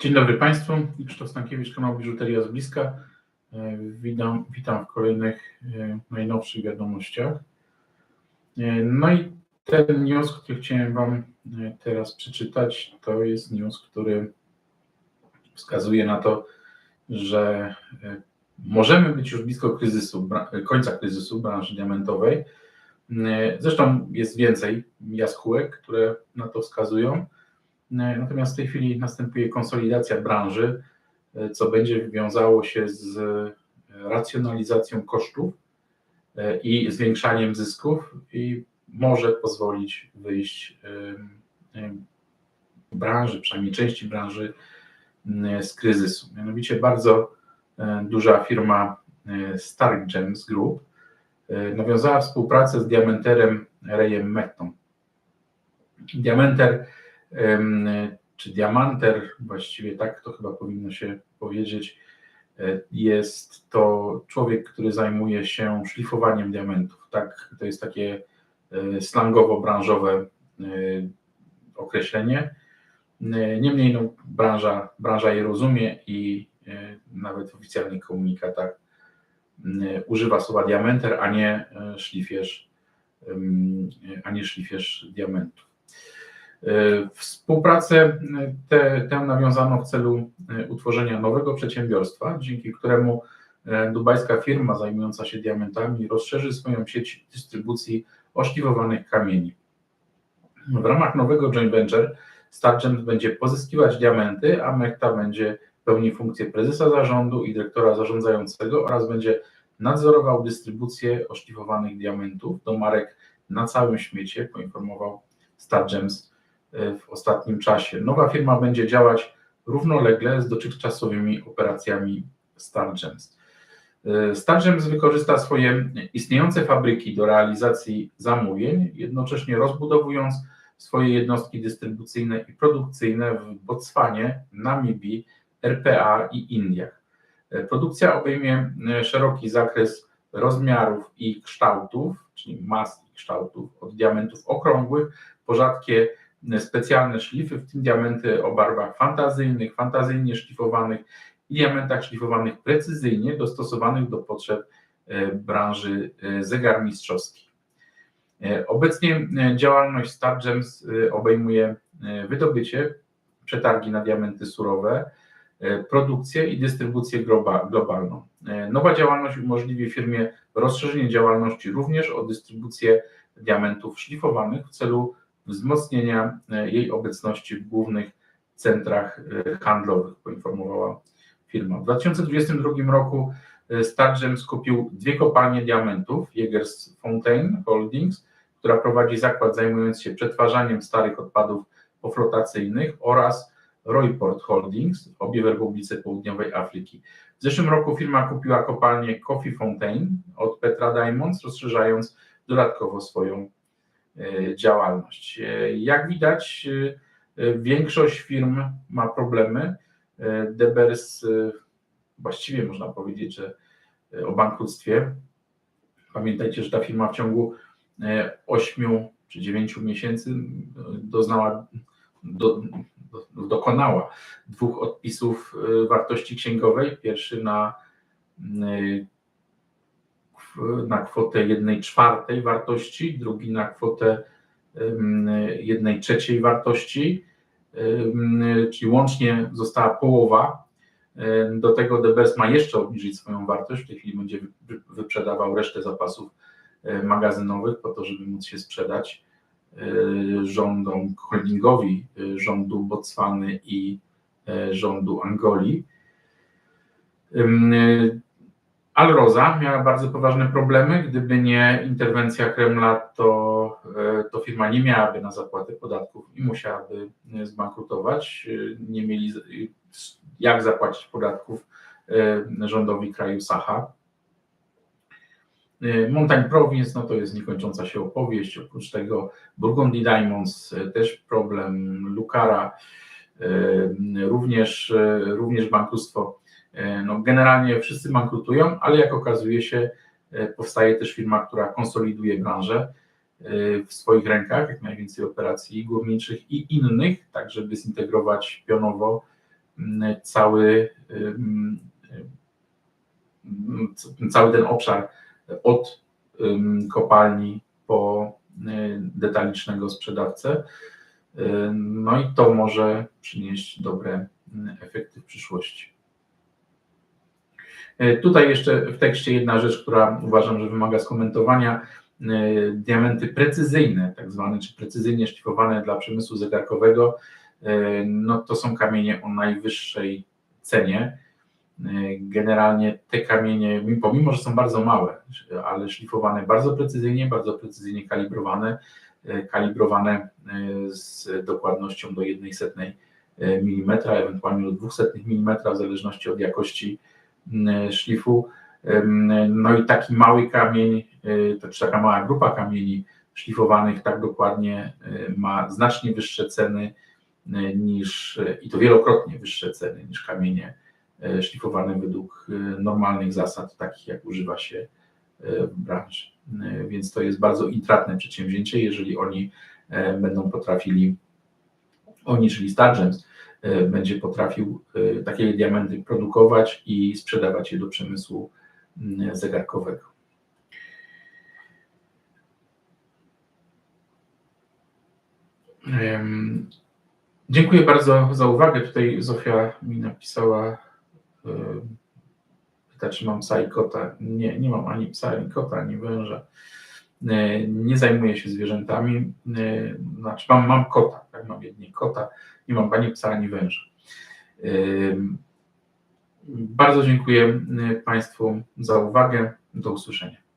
Dzień dobry Państwu, Krzysztof Stankiewicz, kanał Biżuteria z bliska. E, Witam, witam w kolejnych e, najnowszych wiadomościach. E, No i ten news, który chciałem Wam teraz przeczytać, to jest news, który wskazuje na to, że możemy być już blisko kryzysu, końca kryzysu branży diamentowej. Zresztą jest więcej jaskółek, które na to wskazują. E, Natomiast w tej chwili następuje konsolidacja branży, e, co będzie wiązało się z e, racjonalizacją kosztów i zwiększaniem zysków i może pozwolić wyjść branży, przynajmniej części branży z kryzysu. Mianowicie bardzo duża firma Stark Gems Group nawiązała współpracę z diamenterem Rayem Mettą. Diamenter czy diamanter, właściwie tak to chyba powinno się powiedzieć, e, jest to człowiek, który zajmuje się szlifowaniem diamentów. Tak, to jest takie e, slangowo-branżowe e, określenie. Niemniej no, branża, branża je rozumie i nawet w oficjalnych komunikatach używa słowa diamenter, a nie szlifierz, a nie szlifierz diamentów. E, Współpracę e, tę nawiązano w celu e, utworzenia nowego przedsiębiorstwa, dzięki któremu dubajska firma zajmująca się diamentami rozszerzy swoją sieć dystrybucji oszlifowanych kamieni. W ramach nowego joint venture Stargent będzie pozyskiwać diamenty, a Mechta będzie pełnił funkcję prezesa zarządu i dyrektora zarządzającego oraz będzie nadzorował dystrybucję oszlifowanych diamentów do marek na całym świecie, poinformował Stargems w ostatnim czasie. Nowa firma będzie działać równolegle z dotychczasowymi operacjami Stargems. Stargems wykorzysta swoje istniejące fabryki do realizacji zamówień, jednocześnie rozbudowując swoje jednostki dystrybucyjne i produkcyjne w Botswanie, Namibii, RPA i Indiach. Produkcja obejmie szeroki zakres rozmiarów i kształtów, czyli mas i kształtów, od diamentów okrągłych po rzadkie specjalne szlify, w tym diamenty o barwach fantazyjnych, fantazyjnie szlifowanych i diamentach szlifowanych precyzyjnie, dostosowanych do potrzeb e, branży e, zegarmistrzowskiej. Obecnie e, działalność Stargems e, obejmuje wydobycie, przetargi na diamenty surowe, produkcję i dystrybucję globa- globalną. Nowa działalność umożliwi firmie rozszerzenie działalności również o dystrybucję diamentów szlifowanych w celu wzmocnienia e, jej obecności w głównych centrach e, handlowych, poinformowała firma. W 2022 roku e, Stargem skupił dwie kopalnie diamentów, Jägers Fontaine Holdings, która prowadzi zakład zajmujący się przetwarzaniem starych odpadów poflotacyjnych oraz Royport Holdings, obie w Republice Południowej Afryki. W zeszłym roku firma kupiła kopalnię Coffee Fontaine od Petra Diamonds, rozszerzając dodatkowo swoją działalność. E, Jak widać, e, e, większość firm ma problemy. E, Debers e, właściwie można powiedzieć, że e, o bankructwie. Pamiętajcie, że ta firma w ciągu 8 czy 9 miesięcy e, doznała, do, do, dokonała dwóch odpisów e, wartości księgowej. Pierwszy na, e, na kwotę 1 czwartej wartości, drugi na kwotę 1 trzeciej wartości, czyli łącznie została połowa. Do tego Debers ma jeszcze obniżyć swoją wartość. W tej chwili będzie wy- wyprzedawał resztę zapasów e, magazynowych po to, żeby móc się sprzedać e, rządom, holdingowi e, rządu Botswany i rządu Angolii. Alroza miała bardzo poważne problemy. Gdyby nie interwencja Kremla, to, e, to firma nie miałaby na zapłatę podatków i musiałaby e, zbankrutować. E, Nie mieli jak zapłacić podatków rządowi kraju Saha. E, Mountain Province, no to jest niekończąca się opowieść. Oprócz tego Burgundy Diamonds też problem, Lucara e, również, również bankructwo. E, No, generalnie wszyscy bankrutują, ale jak okazuje się, e, powstaje też firma, która konsoliduje branżę e, w swoich rękach, jak najwięcej operacji górniczych i innych, tak żeby zintegrować pionowo mm, cały, ym, cały ten obszar od kopalni po detalicznego sprzedawcę. No i to może przynieść dobre y, efekty w przyszłości. Y, Tutaj jeszcze w tekście jedna rzecz, która uważam, że wymaga skomentowania. Y, Diamenty precyzyjne, tak zwane, czy precyzyjnie szlifowane dla przemysłu zegarkowego, y, no to są kamienie o najwyższej cenie. Generalnie te kamienie, pomimo że są bardzo małe, ale szlifowane bardzo precyzyjnie, bardzo precyzyjnie kalibrowane, kalibrowane z dokładnością do 1,1 mm, ewentualnie do 200 mm, w zależności od jakości szlifu. Ym, No i taki mały kamień, y, to czy taka mała grupa kamieni szlifowanych tak dokładnie y, ma znacznie wyższe ceny niż, i to wielokrotnie wyższe ceny niż kamienie szlifowane według normalnych zasad, takich jak używa się w branży. Więc to jest bardzo intratne przedsięwzięcie, jeżeli oni będą potrafili, oni, czyli Stargems, y, będzie potrafił y, takie diamenty produkować i sprzedawać je do przemysłu y, zegarkowego. Dziękuję bardzo za uwagę. Tutaj Zofia mi napisała, y, pyta, czy mam psa i kota. Nie, nie mam ani psa, ani kota, ani węża. Nie zajmuję się zwierzętami. Znaczy, mam, mam kota, mam jedynie kota. Nie mam ani psa, ani węża. Bardzo dziękuję y, Państwu za uwagę. Do usłyszenia.